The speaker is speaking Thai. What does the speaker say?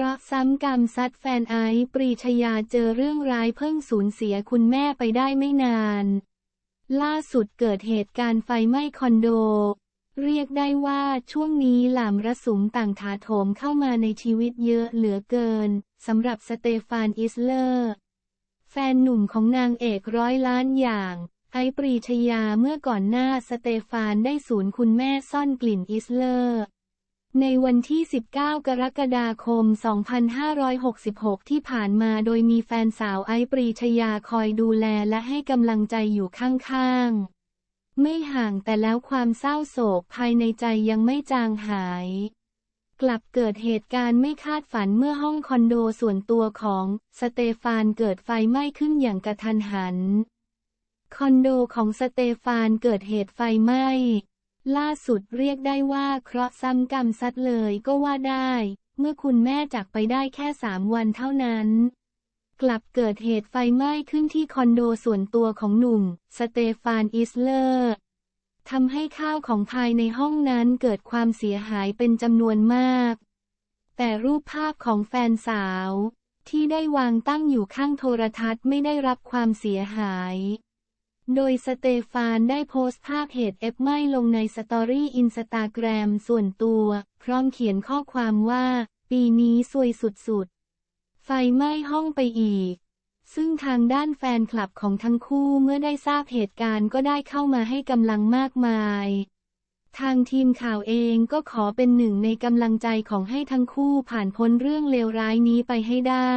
ราะห์ซ้ำกรรมซัดแฟนไอซ์ปรีชยาเจอเรื่องร้ายเพิ่งสูญเสียคุณแม่ไปได้ไม่นาน ล่าสุดเกิดเหตุการณ์ไฟไหม้คอนโด เรียกได้ว่าช่วงนี้หลามระสุมต่างถาโถมเข้ามาในชีวิตเยอะเหลือเกินสำหรับสเตฟานอิสเลอร์ แฟนหนุ่มของนางเอกร้อยล้านอย่างไอซ์ปรีชยาเมื่อก่อนหน้าสเตฟานได้สูญคุณแม่ซ่อนกลิ่นอิสเลอร์ ในวันที่ 19 กรกฎาคม 2566 ที่ผ่านมาโดยมีแฟนสาวไอปรีชยาคอยดูแลและให้กำลังใจอยู่ข้างๆ ไม่ห่างแต่แล้วความเศร้าโศกภายในใจยังไม่จางหาย กลับเกิดเหตุการณ์ไม่คาดฝันเมื่อห้องคอนโดส่วนตัวของสเตฟานเกิดไฟไหม้ขึ้นอย่างกระทันหัน คอนโดของสเตฟานเกิดเหตุไฟไหม้ ล่าสุดเรียกได้ว่าเคราะห์ซ้ำกรรมซัดเลยก็ว่าได้ เมื่อคุณแม่จากไปได้แค่สามวันเท่านั้น กลับเกิดเหตุไฟไหม้ขึ้นที่คอนโดส่วนตัวของหนุ่ม สเตฟานอิสเลอร์ทำให้ข้าวของภายในห้องนั้นเกิดความเสียหายเป็นจำนวนมาก แต่รูปภาพของแฟนสาว ที่ได้วางตั้งอยู่ข้างโทรทัศน์ไม่ได้รับความเสียหาย โดยสเตฟานได้โพสต์ภาพเหตุเอฟไหม้ลงในสตอรี่อินสตาแกรมส่วนตัว พร้อมเขียนข้อความว่า ปีนี้สวยสุดๆ ไฟไหม้ห้องไปอีก ซึ่งทางด้านแฟนคลับของทั้งคู่เมื่อได้ทราบเหตุการณ์ก็ได้เข้ามาให้กำลังมากมาย ทางทีมข่าวเองก็ขอเป็นหนึ่งในกำลังใจของให้ทั้งคู่ผ่านพ้นเรื่องเลวร้ายนี้ไปให้ได้